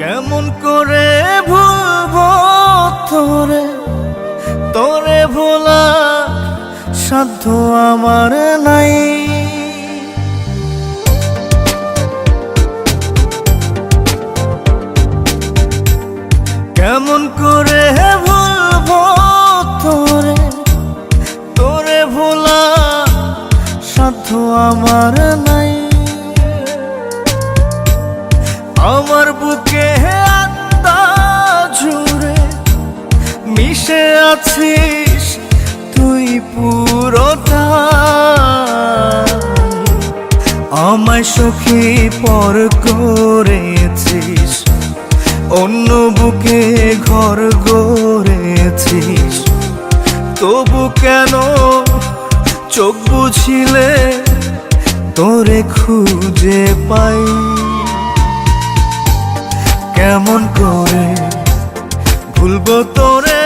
কেমন করে ভুলব তোরে? তোরে ভোলা সাধ্য আমার নাই। কেমন করে ভুলব তোরে? তোরে ভোলা সাধ্য আমার নাই আছিস তুই পুরোটা। আমায় সখী পর করেছিস, অন্য বুকে ঘর গড়েছিস। তবু কেন চোখ বুঝিলে তোরে খুঁজে পাই? কেমন করে ভুলবো তোরে?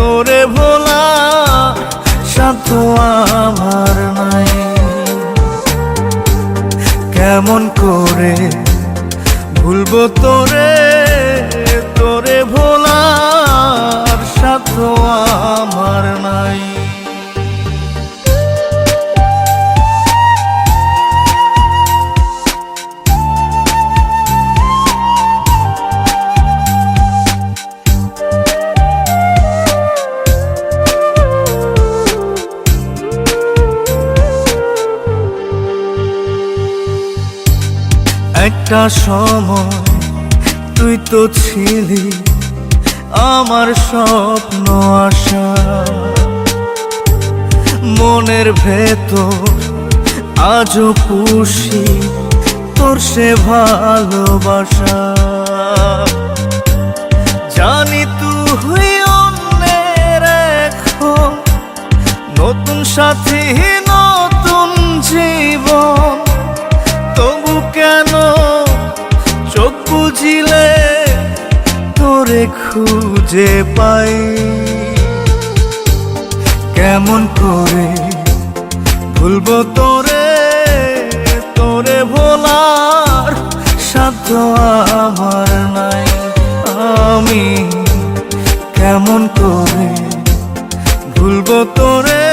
তোরে ভোলা সাধ্য আমার নাই। কেমন করে ভুলবো তোরে তোরে ভোলার একটা সময় তুই তো ছিলি আমার স্বপ্ন আশা। মনের ভেতর আজও পুষি তোর সে ভালোবাসা। জানি তুই অন্যের এখন নতুন সাথী, নতুন জীবন। কেন চোখ বুঝিলে তোরে খুঁজে পাই? কেমন করে ভুলবো তোরে তোরে ভোলার সাধ্য আমার নাই। আমি কেমন করে ভুলবো তোরে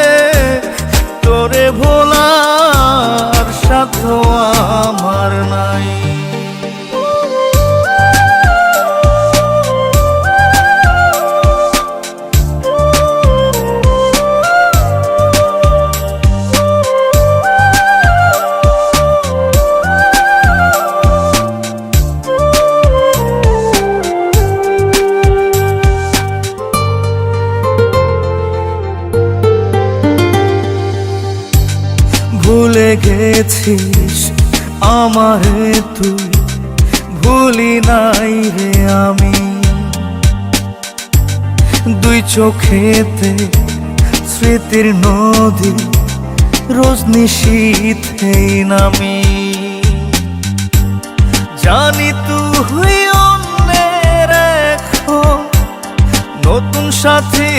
তোরে ভোলার গেছিস আমারে তুই? ভুলি নাই রে আমি। দুই চোখেতে স্মৃতির নদী, রোজ নিশীথেই নামি। জানি তুই অন্যের নতুন সাথী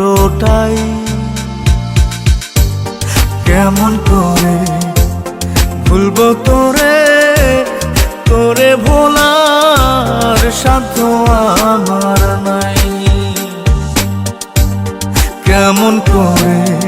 পুরোটাই কেমন করে ভুলব তোরে? তোরে ভোলার সাধ্য আমার নাই। কেমন করে